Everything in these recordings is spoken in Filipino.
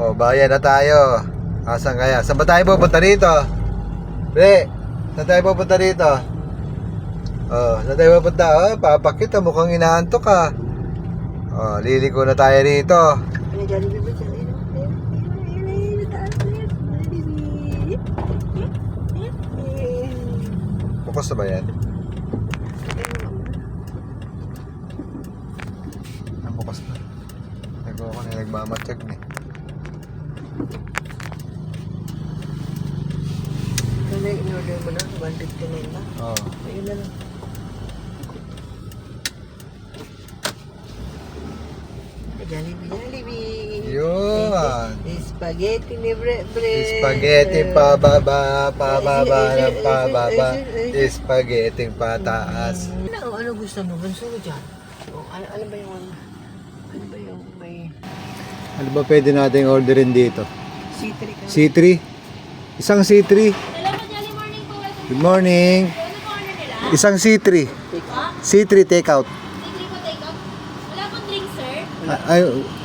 Oh, bayan na tayo. Asan kaya? Saan ba tayo pupunta dito? Pre, saan tayo pupunta dito? Oh, saan tayo pupunta? Oh, papakita mukhang inaantok ka. Oh, liliko na tayo rito. Ano Jollibee ba dyan? Bukas na ba yan? Ang bukas na. Nagawa ko na nagmamatsyag na. eh. Ano na in-order mo na? 159 ba? Oh. Ayun na lang. Jollibee, Jollibee. Yun. Spaghetti ni Bre. Spaghetti pababa, pababa ng pababa. Spaghetti pataas. Ano, ano gusto mo? Gusto mo dyan? Ano, ano ba yung ano? Ano ba yung may Ano ba pwede nating orderin dito? C3 ka? C3? Isang C3. Good morning. Isang C3. C3 takeout. Degree ko take out. Wala pong drink, sir. Ay,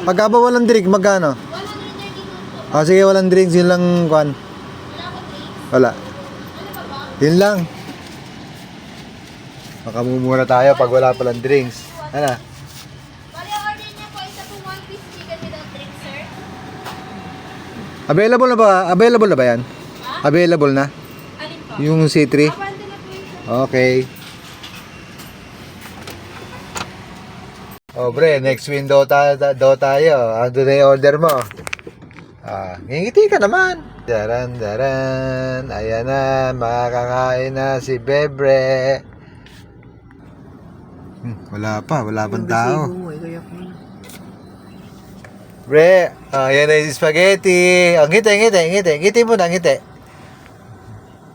pagka ba walang drink, magkano? 132 po. Ah, sige, walang drinks, yun lang, kwan. Wala pong drinks. Wala. Ano pa ba? Yun lang. Makamumura tayo pag wala palang drinks. Ano? Available na ba? Available na ba yan? Available na? Alin po? Yung C3? Abante na po yun, sir. Okay. Oh, bre, next window tayo, daw tayo. Ando na yung order mo. Ah, ngingiti ka naman. Daran, daran. Ayan na, makakakain na si Bebre. Hmm, wala pa, wala pang tao. Resibo mo, ikaw mo na. Bre, ah, yan na yung spaghetti. Ang ngiti, ngiti, ngiti. Ngiti mo na, ngiti.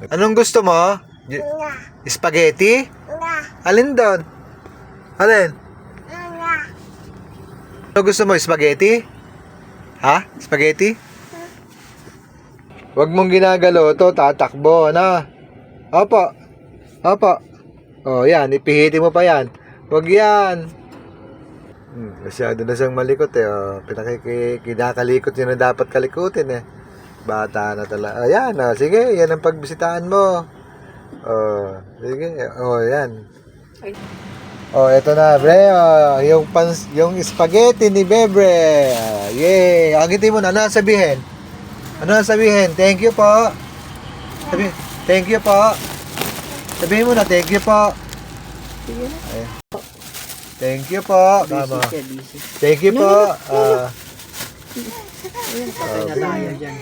Anong gusto mo? Y- Spaghetti? Alin doon? Alin? Ano gusto mo? Spaghetti? Ha? Spaghetti? Huwag mong ginagalo to, tatakbo, ano? Opo. Opo. Oh, yan, ipihitin mo pa yan. Huwag yan. Hmm, masyado na siyang malikot eh. Oh. Pinakiki, kinakalikot yun na dapat kalikutin eh. Bata na talaga. Ayan, oh, sige, yan ang pagbisitaan mo. Oh, sige. Oh, yan. Ay. Oh, eto na, bre. Oh, yung pans, yung spaghetti ni Bebre. Ah, yay. Agitin mo na. Ano sabihin? Ano sabihin? Thank you po. Sabi, thank you po. Sabihin mo na, thank you po. Sige na. Thank you po. Tama. Busy siya, busy. Thank you po. Ah, Patay na tayo dyan.